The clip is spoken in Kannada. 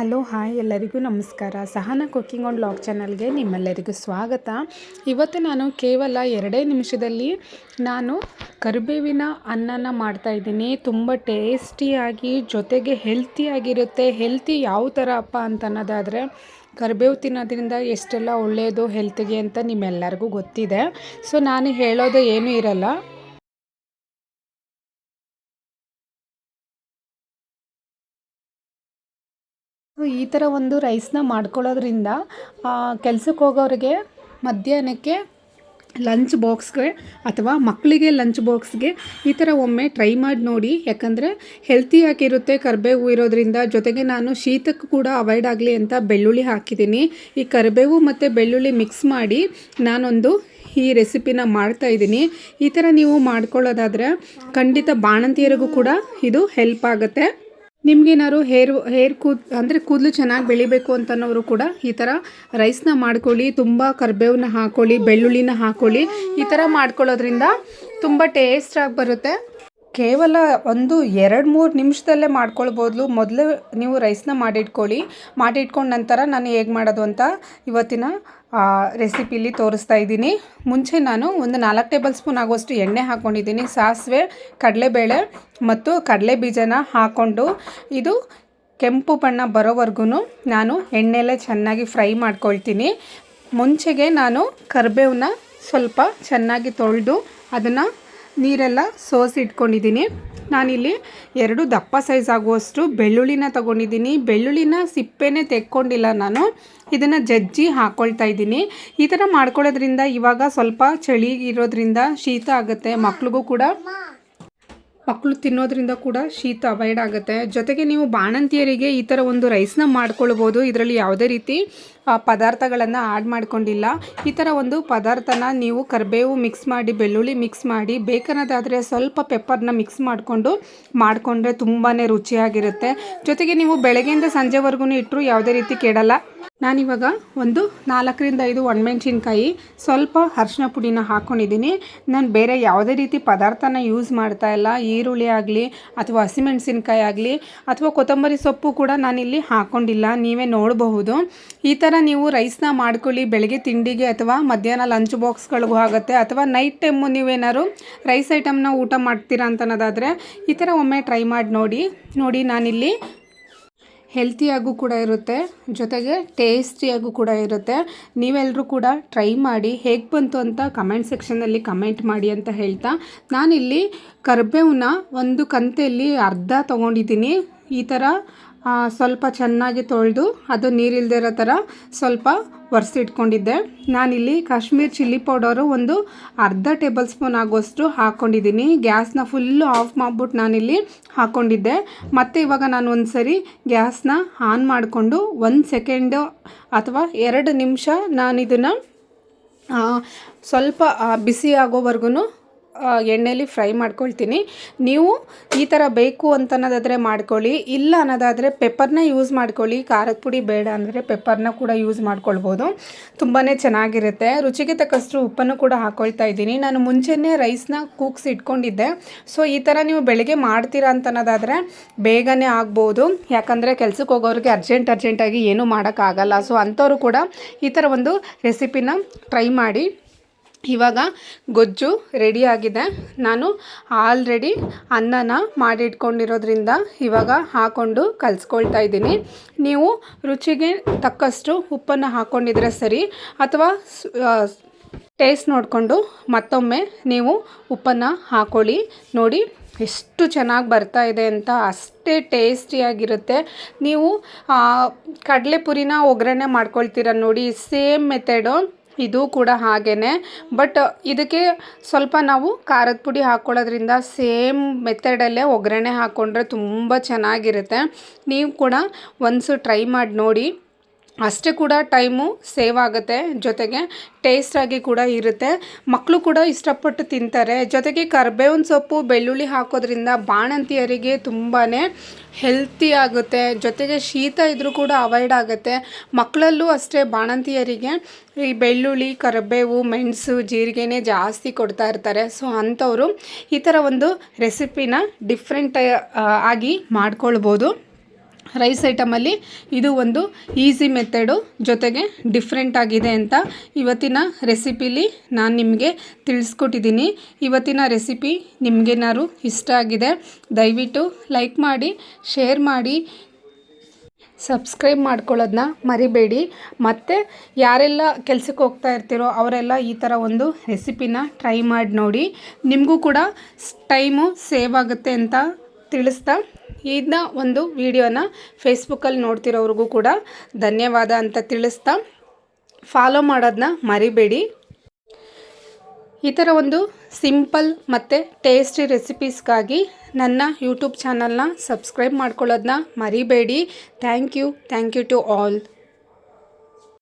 ಹಲೋ, ಹಾಯ್ ಎಲ್ಲರಿಗೂ ನಮಸ್ಕಾರ. ಸಹನ ಕುಕ್ಕಿಂಗ್ ಆನ್ ಲಾಗ್ ಚಾನಲ್ಗೆ ನಿಮ್ಮೆಲ್ಲರಿಗೂ ಸ್ವಾಗತ. ಇವತ್ತು ನಾನು ಕೇವಲ ಎರಡೇ ನಿಮಿಷದಲ್ಲಿ ನಾನು ಕರಿಬೇವಿನ ಅನ್ನನ ಮಾಡ್ತಾಯಿದ್ದೀನಿ ತುಂಬ ಟೇಸ್ಟಿಯಾಗಿ, ಜೊತೆಗೆ ಹೆಲ್ತಿಯಾಗಿರುತ್ತೆ. ಹೆಲ್ತಿ ಯಾವ ಥರ ಅಪ್ಪ ಅಂತ ಅನ್ನೋದಾದರೆ ಕರಿಬೇವು ತಿನ್ನೋದ್ರಿಂದ ಎಷ್ಟೆಲ್ಲ ಒಳ್ಳೆಯದು ಹೆಲ್ತಿಗೆ ಅಂತ ನಿಮ್ಮೆಲ್ಲರಿಗೂ ಗೊತ್ತಿದೆ. ಸೊ, ನಾನು ಹೇಳೋದು ಏನೂ ಇರಲ್ಲ. ಈ ಥರ ಒಂದು ರೈಸ್ನ ಮಾಡ್ಕೊಳ್ಳೋದ್ರಿಂದ ಕೆಲ್ಸಕ್ಕೆ ಹೋಗೋರಿಗೆ ಮಧ್ಯಾಹ್ನಕ್ಕೆ ಲಂಚ್ ಬಾಕ್ಸ್ಗೆ ಅಥವಾ ಮಕ್ಕಳಿಗೆ ಲಂಚ್ ಬಾಕ್ಸ್ಗೆ ಈ ಥರ ಒಮ್ಮೆ ಟ್ರೈ ಮಾಡಿ ನೋಡಿ. ಯಾಕಂದರೆ ಹೆಲ್ತಿಯಾಗಿರುತ್ತೆ ಕರಿಬೇವು ಇರೋದ್ರಿಂದ. ಜೊತೆಗೆ ನಾನು ಶೀತಕ್ಕೆ ಕೂಡ ಅವಾಯ್ಡ್ ಆಗಲಿ ಅಂತ ಬೆಳ್ಳುಳ್ಳಿ ಹಾಕಿದ್ದೀನಿ. ಈ ಕರಿಬೇವು ಮತ್ತು ಬೆಳ್ಳುಳ್ಳಿ ಮಿಕ್ಸ್ ಮಾಡಿ ನಾನೊಂದು ಈ ರೆಸಿಪಿನ ಮಾಡ್ತಾ ಇದ್ದೀನಿ. ಈ ಥರ ನೀವು ಮಾಡ್ಕೊಳ್ಳೋದಾದರೆ ಖಂಡಿತ ಬಾಣಂತಿಯರಿಗೂ ಕೂಡ ಇದು ಹೆಲ್ಪ್ ಆಗುತ್ತೆ. ನಿಮ್ಗೇನಾದ್ರು ಹೇರ್ ಹೇರ್ ಕೂದ್, ಅಂದರೆ ಕೂದಲು ಚೆನ್ನಾಗಿ ಬೆಳಿಬೇಕು ಅಂತನೋರು ಕೂಡ ಈ ಥರ ರೈಸ್ನ ಮಾಡ್ಕೊಳ್ಳಿ, ತುಂಬ ಕರ್ಬೇವನ್ನ ಹಾಕ್ಕೊಳ್ಳಿ ಬೆಳ್ಳುಳ್ಳಿನ ಹಾಕ್ಕೊಳ್ಳಿ ಈ ಥರ ಮಾಡ್ಕೊಳ್ಳೋದ್ರಿಂದ ತುಂಬ ಟೇಸ್ಟಾಗಿ ಬರುತ್ತೆ. ಕೇವಲ ಒಂದು ಎರಡು ಮೂರು ನಿಮಿಷದಲ್ಲೇ ಮಾಡ್ಕೊಳ್ಬೋದು. ಮೊದಲು ನೀವು ರೈಸ್ನ ಮಾಡಿಟ್ಕೊಳ್ಳಿ. ಮಾಡಿಟ್ಕೊಂಡ ನಂತರ ನಾನು ಹೇಗೆ ಮಾಡೋದು ಅಂತ ಇವತ್ತಿನ ರೆಸಿಪಿಲಿ ತೋರಿಸ್ತಾ ಇದ್ದೀನಿ. ಮುಂಚೆ ನಾನು ಒಂದು ನಾಲ್ಕು ಟೇಬಲ್ ಸ್ಪೂನ್ ಆಗುವಷ್ಟು ಎಣ್ಣೆ ಹಾಕ್ಕೊಂಡಿದ್ದೀನಿ ಸಾಸಿವೆ, ಕಡಲೆಬೇಳೆ ಮತ್ತು ಕಡಲೆ ಬೀಜನ ಹಾಕ್ಕೊಂಡು ಇದು ಕೆಂಪು ಬಣ್ಣ ಬರೋವರೆಗೂ ನಾನು ಎಣ್ಣೆಲೆ ಚೆನ್ನಾಗಿ ಫ್ರೈ ಮಾಡ್ಕೊಳ್ತೀನಿ. ಮುಂಚೆಗೆ ನಾನು ಕರಿಬೇವನ್ನ ಸ್ವಲ್ಪ ಚೆನ್ನಾಗಿ ತೊಳೆದು ಅದನ್ನು ನೀರೆಲ್ಲ ಸೋಸಿಟ್ಕೊಂಡಿದ್ದೀನಿ. ನಾನಿಲ್ಲಿ ಎರಡು ದಪ್ಪ ಸೈಜ್ ಆಗುವಷ್ಟು ಬೆಳ್ಳುಳ್ಳಿನ ತಗೊಂಡಿದ್ದೀನಿ. ಬೆಳ್ಳುಳ್ಳಿನ ಸಿಪ್ಪೆನೇ ತೆಕ್ಕೊಂಡಿಲ್ಲ ನಾನು. ಇದನ್ನು ಜಜ್ಜಿ ಹಾಕ್ಕೊಳ್ತಾ ಇದ್ದೀನಿ. ಈ ಥರ ಮಾಡ್ಕೊಳ್ಳೋದ್ರಿಂದ ಇವಾಗ ಸ್ವಲ್ಪ ಚಳಿ ಇರೋದ್ರಿಂದ ಶೀತ ಆಗುತ್ತೆ. ಮಕ್ಳಿಗೂ ಕೂಡ ಮಕ್ಕಳು ತಿನ್ನೋದ್ರಿಂದ ಕೂಡ ಶೀತ ಅವಾಯ್ಡ್ ಆಗುತ್ತೆ. ಜೊತೆಗೆ ನೀವು ಬಾಣಂತಿಯರಿಗೆ ಈ ಥರ ಒಂದು ರೈಸ್ನ ಮಾಡ್ಕೊಳ್ಬೋದು. ಇದರಲ್ಲಿ ಯಾವುದೇ ರೀತಿ ಪದಾರ್ಥಗಳನ್ನು ಆ್ಯಡ್ ಮಾಡಿಕೊಂಡಿಲ್ಲ. ಈ ಥರ ಒಂದು ಪದಾರ್ಥನ ನೀವು ಕರಿಬೇವು ಮಿಕ್ಸ್ ಮಾಡಿ, ಬೆಳ್ಳುಳ್ಳಿ ಮಿಕ್ಸ್ ಮಾಡಿ ಬೇಕನ್ನೋದಾದರೆ ಸ್ವಲ್ಪ ಪೆಪ್ಪರ್ನ ಮಿಕ್ಸ್ ಮಾಡಿಕೊಂಡು ಮಾಡಿಕೊಂಡ್ರೆ ತುಂಬಾ ರುಚಿಯಾಗಿರುತ್ತೆ. ಜೊತೆಗೆ ನೀವು ಬೆಳಗ್ಗೆಯಿಂದ ಸಂಜೆವರೆಗೂ ಇಟ್ಟರು ಯಾವುದೇ ರೀತಿ ಕೆಡಲ್ಲ. ನಾನಿವಾಗ ಒಂದು ನಾಲ್ಕರಿಂದ ಐದು ಒಣಮೆಣ್ಸಿನ್ಕಾಯಿ, ಸ್ವಲ್ಪ ಅರ್ಶಿನ ಪುಡಿನ ಹಾಕ್ಕೊಂಡಿದ್ದೀನಿ ನಾನು ಬೇರೆ ಯಾವುದೇ ರೀತಿ ಪದಾರ್ಥನ ಯೂಸ್ ಮಾಡ್ತಾ ಇಲ್ಲ. ಈರುಳ್ಳಿ ಆಗಲಿ ಅಥವಾ ಹಸಿಮೆಣಸಿನ್ಕಾಯಿ ಆಗಲಿ ಅಥವಾ ಕೊತ್ತಂಬರಿ ಸೊಪ್ಪು ಕೂಡ ನಾನಿಲ್ಲಿ ಹಾಕ್ಕೊಂಡಿಲ್ಲ ನೀವೇ ನೋಡಬಹುದು. ಈ ನೀವು ರೈಸ್ನ ಮಾಡ್ಕೊಳ್ಳಿ, ಬೆಳಗ್ಗೆ ತಿಂಡಿಗೆ ಅಥವಾ ಮಧ್ಯಾಹ್ನ ಲಂಚ್ ಬಾಕ್ಸ್ಗಳಿಗೂ ಆಗುತ್ತೆ. ಅಥವಾ ನೈಟ್ ಟೈಮು ನೀವೇನಾದ್ರು ರೈಸ್ ಐಟಮ್ನ ಊಟ ಮಾಡ್ತೀರಾ ಅಂತನೋದಾದರೆ ಈ ಥರ ಒಮ್ಮೆ ಟ್ರೈ ಮಾಡಿ ನೋಡಿ. ನೋಡಿ ನಾನಿಲ್ಲಿ ಹೆಲ್ತಿಯಾಗೂ ಕೂಡ ಇರುತ್ತೆ, ಜೊತೆಗೆ ಟೇಸ್ಟಿಯಾಗೂ ಕೂಡ ಇರುತ್ತೆ. ನೀವೆಲ್ಲರೂ ಕೂಡ ಟ್ರೈ ಮಾಡಿ, ಹೇಗೆ ಬಂತು ಅಂತ ಕಮೆಂಟ್ ಸೆಕ್ಷನಲ್ಲಿ ಕಮೆಂಟ್ ಮಾಡಿ ಅಂತ ಹೇಳ್ತಾ. ನಾನಿಲ್ಲಿ ಕರ್ಬೇವನ್ನ ಒಂದು ಕಂತೆಯಲ್ಲಿ ಅರ್ಧ ತೊಗೊಂಡಿದ್ದೀನಿ. ಈ ಥರ ಸ್ವಲ್ಪ ಚೆನ್ನಾಗಿ ತೊಳೆದು ಅದು ನೀರಿಲ್ಲದೆ ಇರೋ ಥರ ಸ್ವಲ್ಪ ಒರೆಸಿಟ್ಕೊಂಡಿದ್ದೆ. ನಾನಿಲ್ಲಿ ಕಾಶ್ಮೀರ್ ಚಿಲ್ಲಿ ಪೌಡರು ಒಂದು ಅರ್ಧ ಟೇಬಲ್ ಸ್ಪೂನ್ ಆಗೋಷ್ಟು ಹಾಕ್ಕೊಂಡಿದ್ದೀನಿ. ಗ್ಯಾಸ್ನ ಫುಲ್ಲು ಆಫ್ ಮಾಡಿಬಿಟ್ಟು ನಾನಿಲ್ಲಿ ಹಾಕ್ಕೊಂಡಿದ್ದೆ. ಮತ್ತು ಇವಾಗ ನಾನು ಒಂದು ಸರಿ ಗ್ಯಾಸ್ನ ಆನ್ ಮಾಡಿಕೊಂಡು ಒಂದು ಸೆಕೆಂಡು ಅಥವಾ ಎರಡು ನಿಮಿಷ ನಾನಿದನ್ನು ಸ್ವಲ್ಪ ಬಿಸಿ ಆಗೋವರೆಗೂ ಎಣ್ಣೆಲಿ ಫ್ರೈ ಮಾಡ್ಕೊಳ್ತೀನಿ. ನೀವು ಈ ಥರ ಬೇಕು ಅಂತ ಅನ್ನೋದಾದರೆ ಮಾಡ್ಕೊಳ್ಳಿ, ಇಲ್ಲ ಅನ್ನೋದಾದರೆ ಪೆಪ್ಪರ್ನ ಯೂಸ್ ಮಾಡ್ಕೊಳ್ಳಿ. ಖಾರದ ಪುಡಿ ಬೇಡ ಅಂದರೆ ಪೆಪ್ಪರ್ನ ಕೂಡ ಯೂಸ್ ಮಾಡ್ಕೊಳ್ಬೋದು. ತುಂಬಾ ಚೆನ್ನಾಗಿರುತ್ತೆ. ರುಚಿಗೆ ತಕ್ಕಷ್ಟು ಉಪ್ಪನ್ನು ಕೂಡ ಹಾಕ್ಕೊಳ್ತಾ ಇದ್ದೀನಿ. ನಾನು ಮುಂಚೆನೇ ರೈಸ್ನ ಕೂಗ್ಸಿ ಇಟ್ಕೊಂಡಿದ್ದೆ. ಸೊ, ಈ ಥರ ನೀವು ಬೆಳಗ್ಗೆ ಮಾಡ್ತೀರಾ ಅಂತ ಅನ್ನೋದಾದರೆ ಬೇಗನೆ ಆಗ್ಬೋದು. ಯಾಕಂದರೆ ಕೆಲ್ಸಕ್ಕೆ ಹೋಗೋರಿಗೆ ಅರ್ಜೆಂಟ್, ಅರ್ಜೆಂಟಾಗಿ ಏನೂ ಮಾಡೋಕ್ಕಾಗಲ್ಲ. ಸೊ, ಅಂಥವ್ರು ಕೂಡ ಈ ಥರ ಒಂದು ರೆಸಿಪಿನ ಟ್ರೈ ಮಾಡಿ. ಇವಾಗ ಗೊಜ್ಜು ರೆಡಿ ಆಗಿದೆ. ನಾನು ಆಲ್ರೆಡಿ ಅನ್ನನ ಮಾಡಿಟ್ಕೊಂಡಿರೋದ್ರಿಂದ ಇವಾಗ ಹಾಕ್ಕೊಂಡು ಕಲಿಸ್ಕೊಳ್ತಾ ಇದ್ದೀನಿ. ನೀವು ರುಚಿಗೆ ತಕ್ಕಷ್ಟು ಉಪ್ಪನ್ನು ಹಾಕ್ಕೊಂಡಿದ್ರೆ ಸರಿ, ಅಥವಾ ಟೇಸ್ಟ್ ನೋಡಿಕೊಂಡು ಮತ್ತೊಮ್ಮೆ ನೀವು ಉಪ್ಪನ್ನು ಹಾಕ್ಕೊಳ್ಳಿ ನೋಡಿ, ಎಷ್ಟು ಚೆನ್ನಾಗಿ ಬರ್ತಾ ಇದೆ ಅಂತ ಅಷ್ಟೇ ಟೇಸ್ಟಿಯಾಗಿರುತ್ತೆ ನೀವು ಕಡಲೆಪುರಿನ ಒಗ್ಗರಣೆ ಮಾಡ್ಕೊಳ್ತೀರ ನೋಡಿ ಸೇಮ್ ಮೆಥಡು ಇದು ಕೂಡ ಹಾಗೇ ಬಟ್ ಇದಕ್ಕೆ ಸ್ವಲ್ಪ ನಾವು ಖಾರದ ಪುಡಿ ಹಾಕ್ಕೊಳ್ಳೋದ್ರಿಂದ ಸೇಮ್ ಮೆಥಡಲ್ಲೇ ಒಗ್ಗರಣೆ ಹಾಕ್ಕೊಂಡ್ರೆ ತುಂಬ ಚೆನ್ನಾಗಿರುತ್ತೆ. ನೀವು ಕೂಡ ಒನ್ಸು ಟ್ರೈ ಮಾಡಿ ನೋಡಿ. ಅಷ್ಟೇ ಕೂಡ ಟೈಮು ಸೇವ್ ಆಗುತ್ತೆ. ಜೊತೆಗೆ ಟೇಸ್ಟಾಗಿ ಕೂಡ ಇರುತ್ತೆ. ಮಕ್ಕಳು ಕೂಡ ಇಷ್ಟಪಟ್ಟು ತಿಂತಾರೆ. ಜೊತೆಗೆ ಕರ್ಬೇವಿನ ಸೊಪ್ಪು, ಬೆಳ್ಳುಳ್ಳಿ ಹಾಕೋದ್ರಿಂದ ಬಾಣಂತಿಯರಿಗೆ ತುಂಬಾ ಹೆಲ್ತಿ ಆಗುತ್ತೆ. ಜೊತೆಗೆ ಶೀತ ಇದ್ದರೂ ಕೂಡ ಅವಾಯ್ಡ್ ಆಗುತ್ತೆ. ಮಕ್ಕಳಲ್ಲೂ ಅಷ್ಟೇ ಬಾಣಂತಿಯರಿಗೆ ಈ ಬೆಳ್ಳುಳ್ಳಿ ಕರಿಬೇವು ಮೆಣಸು, ಜೀರಿಗೆನೇ ಜಾಸ್ತಿ ಕೊಡ್ತಾ ಇರ್ತಾರೆ. ಸೊ ಅಂಥವರು ಈ ಥರ ಒಂದು ರೆಸಿಪಿನ ಡಿಫ್ರೆಂಟ್ ಆಗಿ ಮಾಡ್ಕೊಳ್ಬೋದು. ರೈಸ್ ಐಟಮಲ್ಲಿ ಇದು ಒಂದು ಈಸಿ ಮೆಥಡು ಜೊತೆಗೆ ಡಿಫ್ರೆಂಟ್ ಆಗಿದೆ ಅಂತ ಇವತ್ತಿನ ರೆಸಿಪಿಲಿ ನಾನು ನಿಮಗೆ ತಿಳಿಸ್ಕೊಟ್ಟಿದ್ದೀನಿ. ಇವತ್ತಿನ ರೆಸಿಪಿ ನಿಮಗೇನಾದ್ರು ಇಷ್ಟ ಆಗಿದೆ, ದಯವಿಟ್ಟು ಲೈಕ್ ಮಾಡಿ ಶೇರ್ ಮಾಡಿ ಸಬ್ಸ್ಕ್ರೈಬ್ ಮಾಡ್ಕೊಳ್ಳೋದನ್ನ ಮರಿಬೇಡಿ. ಮತ್ತು ಯಾರೆಲ್ಲ ಕೆಲಸಕ್ಕೆ ಹೋಗ್ತಾ ಇರ್ತೀರೋ ಅವರೆಲ್ಲ ಈ ಥರ ಒಂದು ರೆಸಿಪಿನ ಟ್ರೈ ಮಾಡಿ ನೋಡಿ. ನಿಮಗೂ ಕೂಡ ಟೈಮು ಸೇವ್ ಆಗುತ್ತೆ ಅಂತ ತಿಳಿಸ್ತಾ ಇದನ್ನ ಒಂದು ವಿಡಿಯೋನ ಫೇಸ್ಬುಕ್ಕಲ್ಲಿ ನೋಡ್ತಿರೋರಿಗೂ ಕೂಡ ಧನ್ಯವಾದ ಅಂತ ತಿಳಿಸ್ತಾ ಫಾಲೋ ಮಾಡೋದನ್ನ ಮರಿಬೇಡಿ. ಈ ಥರ ಒಂದು ಸಿಂಪಲ್ ಮತ್ತು ಟೇಸ್ಟಿ ರೆಸಿಪೀಸ್ಗಾಗಿ ನನ್ನ ಯೂಟ್ಯೂಬ್ ಚಾನಲ್ನ ಸಬ್ಸ್ಕ್ರೈಬ್ ಮಾಡ್ಕೊಳ್ಳೋದನ್ನ ಮರಿಬೇಡಿ. Thank you. Thank you to all.